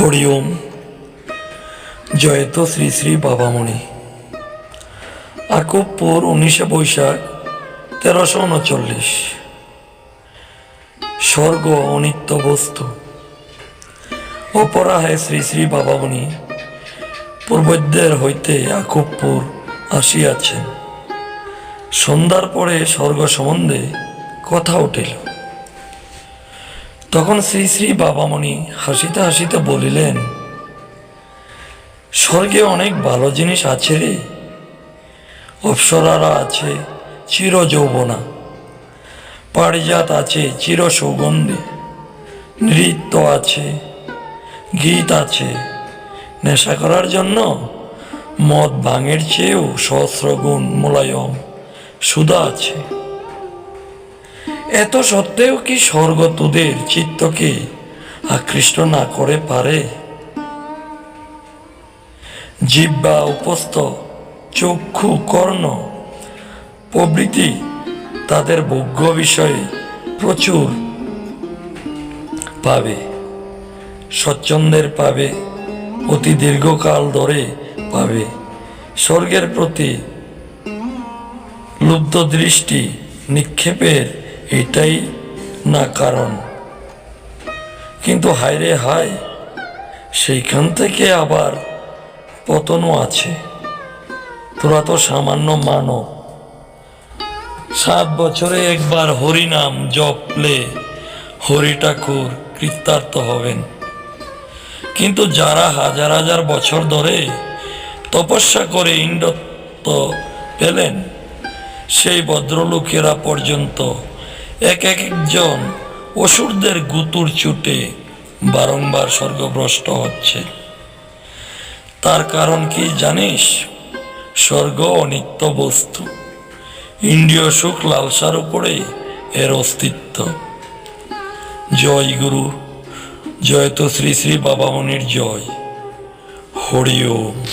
হরি ওম জয়ত শ্রী শ্রী বাবামণি। আকুবপুর উনিশে বৈশাখ তেরোশো উনচল্লিশ। স্বর্গ অনিত্য বস্তু। অপরাহে শ্রী শ্রী বাবামণি পূর্বদ্যের হইতে আকুবপুর আসিয়াছেন। সন্ধ্যার পরে স্বর্গ সম্বন্ধে কথা উঠিল। তখন শ্রী শ্রী বাবামণি হাসিতে হাসিতে বলিলেন, স্বর্গে অনেক ভালো জিনিস আছে রে। অপ্সরারা আছে চির যৌবনা পারিজাত আছে চির সৌগন্ধি নৃত্য আছে, গীত আছে। নেশা করার জন্য মদ ভাঙের চেয়েও সহস্রগুণ মোলায়ম সুদা আছে। এত সত্ত্বেও কি স্বর্গ তোদের চিত্তকে আকৃষ্ট না করে পারে? জিব্বা উপস্থ, চক্ষু কর্ণ, প্রভৃতি তাদের ভোগ্য বিষয়ে প্রচুর পাবে, স্বচ্ছন্দের পাবে, অতি দীর্ঘকাল ধরে পাবে। স্বর্গের প্রতি লুব্ধ দৃষ্টি নিক্ষেপের এটাই না কারণ। কিন্তু হায়রে হায়, সেইখান থেকে আবার পতনও আছে। তোরা তো সামান্য মানব। সাত বছরে একবার হরিনাম জপলে হরি ঠাকুর কৃতার্থ হবেন। কিন্তু যারা হাজার হাজার বছর ধরে তপস্যা করে ইন্দ্রত্ব পেলেন, সেই ভদ্রলোকেরা পর্যন্ত এক এক একজন অসুরদের গুতুর চুটে বারংবার স্বর্গভ্রষ্ট হচ্ছে। তার কারণ কি জানিস? স্বর্গ অনিত্য বস্তু। ইন্দ্রিয় সুখ লালসার উপরে এর অস্তিত্ব। জয় গুরু, জয় তো শ্রী শ্রী বাবামণির জয়। হরি ওম।